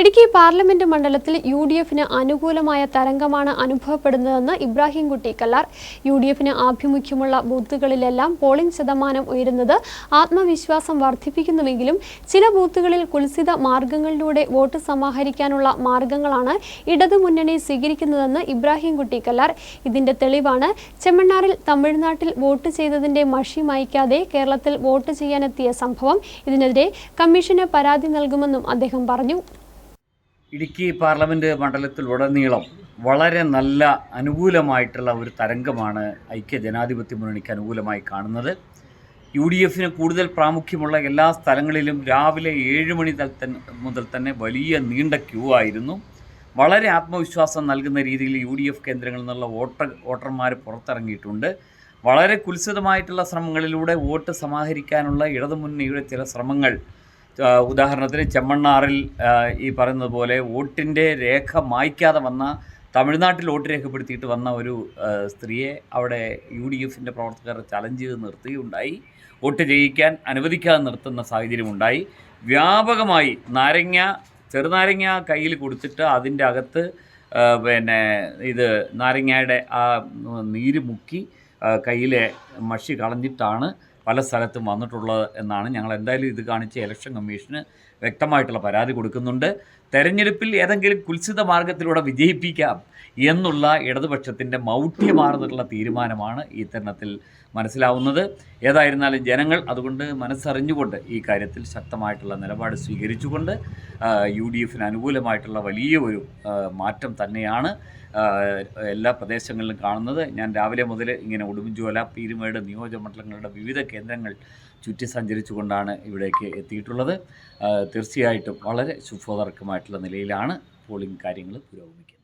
Idukki parliament മണ്ഡലത്തിൽ U D എഫിന് അനുകൂലമായ തരംഗമാണ് അനുഭവപ്പെടുന്നതെന്ന് ഇബ്രാഹിംകുട്ടി കല്ലാർ. യു ഡി എഫിന് ആഭിമുഖ്യമുള്ള ബൂത്തുകളിലെല്ലാം പോളിംഗ് ശതമാനം ഉയരുന്നത് ആത്മവിശ്വാസം വർദ്ധിപ്പിക്കുന്നുവെങ്കിലും ചില ബൂത്തുകളിൽ കുൽസിത മാർഗങ്ങളിലൂടെ വോട്ട് സമാഹരിക്കാനുള്ള മാർഗങ്ങളാണ് ഇടതുമുന്നണി സ്വീകരിക്കുന്നതെന്ന് ഇബ്രാഹിംകുട്ടി കല്ലാർ. ഇതിന്റെ തെളിവാണ് ചെമ്മണ്ണാറിൽ തമിഴ്നാട്ടിൽ വോട്ട് ചെയ്തതിന്റെ മഷി മായ്ക്കാതെ കേരളത്തിൽ വോട്ട് ചെയ്യാനെത്തിയ സംഭവം. ഇതിനെതിരെ കമ്മീഷന് പരാതി നൽകുമെന്നും അദ്ദേഹം പറഞ്ഞു. ഇടുക്കി പാർലമെന്റ് മണ്ഡലത്തിലുടനീളം വളരെ നല്ല അനുകൂലമായിട്ടുള്ള ഒരു തരംഗമാണ് ഐക്യ ജനാധിപത്യ മുന്നണിക്ക് അനുകൂലമായി കാണുന്നത്. യു ഡി എഫിന് കൂടുതൽ പ്രാമുഖ്യമുള്ള എല്ലാ സ്ഥലങ്ങളിലും രാവിലെ ഏഴ് മണി മുതൽ തന്നെ വലിയ നീണ്ട ക്യൂ ആയിരുന്നു. വളരെ ആത്മവിശ്വാസം നൽകുന്ന രീതിയിൽ യു ഡി എഫ് കേന്ദ്രങ്ങളിൽ നിന്നുള്ള വോട്ടർ വോട്ടർമാർ പുറത്തിറങ്ങിയിട്ടുണ്ട്. വളരെ കുൽസിതമായിട്ടുള്ള ശ്രമങ്ങളിലൂടെ വോട്ട് സമാഹരിക്കാനുള്ള ഇടതുമുന്നണിയുടെ ചില ശ്രമങ്ങൾ ഉദാഹരണത്തിന് ചെമ്മണ്ണാറിൽ ഈ പറയുന്നത് പോലെ വോട്ടിന്റെ രേഖ മായ്ക്കാതെ വന്ന തമിഴ്നാട്ടിൽ വോട്ട് രേഖപ്പെടുത്തിയിട്ട് വന്ന ഒരു സ്ത്രീയെ അവിടെ യു ഡി എഫിന്റെ പ്രവർത്തകർ ചലഞ്ച് ചെയ്ത് നിർത്തുകയുണ്ടായി. വോട്ട് ചെയ്യിക്കാൻ അനുവദിക്കാതെ നിർത്തുന്ന സാഹചര്യമുണ്ടായി വ്യാപകമായി നാരങ്ങ ചെറുനാരങ്ങ കയ്യിൽ കൊടുത്തിട്ട് അതിന്റെ അകത്ത് പിന്നെ ഇത് നാരങ്ങയുടെ ആ നീര് മുക്കി കയ്യിലെ മഷി കളഞ്ഞിട്ടാണ് പല സ്ഥലത്തും വന്നിട്ടുള്ളത് എന്നാണ് ഞങ്ങൾ എന്തായാലും ഇത് കാണിച്ച് ഇലക്ഷൻ കമ്മീഷന് വ്യക്തമായിട്ടുള്ള പരാതി കൊടുക്കുന്നുണ്ട്. തെരഞ്ഞെടുപ്പിൽ ഏതെങ്കിലും കുൽസിത മാർഗത്തിലൂടെ വിജയിപ്പിക്കാം എന്നുള്ള ഇടതുപക്ഷത്തിന്റെ മൗഢ്യമാർന്നിട്ടുള്ള തീരുമാനമാണ് ഈ തരണത്തിൽ മനസ്സിലാവുന്നത്. ഏതായിരുന്നാലും ജനങ്ങൾ അതുകൊണ്ട് മനസ്സറിഞ്ഞുകൊണ്ട് ഈ കാര്യത്തിൽ ശക്തമായിട്ടുള്ള നിലപാട് സ്വീകരിച്ചുകൊണ്ട് യു ഡി എഫിന് അനുകൂലമായിട്ടുള്ള വലിയ ഒരു മാറ്റം തന്നെയാണ് എല്ലാ പ്രദേശങ്ങളിലും കാണുന്നത്. ഞാൻ രാവിലെ മുതൽ ഇങ്ങനെ ഉടുമ്പൻചോല പീരുമേട് നിയോജകമണ്ഡലങ്ങളുടെ വിവിധ കേന്ദ്രങ്ങൾ ചുറ്റി സഞ്ചരിച്ചുകൊണ്ടാണ് ഇവിടേക്ക് എത്തിയിട്ടുള്ളത്. തീർച്ചയായിട്ടും വളരെ ശുഭോദർക്കമായിട്ടുള്ള നിലയിലാണ് പോളിംഗ് കാര്യങ്ങൾ പുരോഗമിക്കുന്നത്.